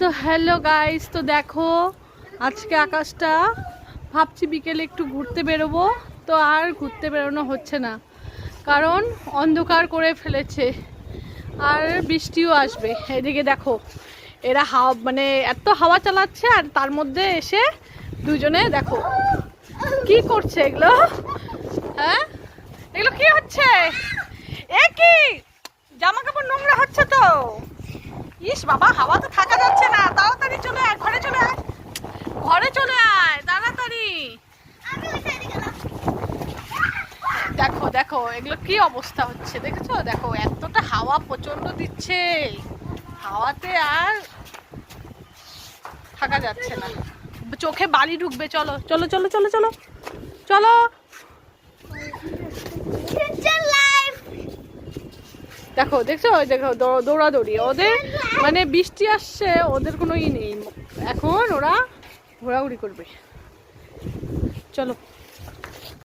তো hello guys তো দেখো, আজকে আকাশটা, ভাবছি বিকেলে একটু ঘুরতে বেরোবো, তো আর ঘুরতে বেরোনো হচ্ছে না। কারণ অন্ধকার করে ফেলেছে, আর বৃষ্টিও আসবে। এদিকে দেখো, এরা হাওয়া মানে এত হাওয়া চালাচ্ছে, আর তার মধ্যে এসে দুজনে দেখো, কি করছে এগুলো? হ্যাঁ? এগুলো কি হচ্ছে? এ কি? জামা কাপড় নোংরা হচ্ছে তো। ইস বাবা, হাওয়া তো থাকা যাচ্ছে। দেখো এগুলো কি অবস্থা হচ্ছে? দেখেছ? দেখো এতটা হাওয়া প্রচণ্ড দিচ্ছে। হাওয়াতে আর থাকা যাচ্ছে না। চোখে বালি ঢুকবে চলো চলো চলো চলো চলো চলো। দেখো দেখছ? দেখো দৌড়াদৌড়ি। ওদের মানে বৃষ্টি আসছে ওদের কোনো ই নেই। এখন ওরা ঘোরাঘুরি করবে। চলো।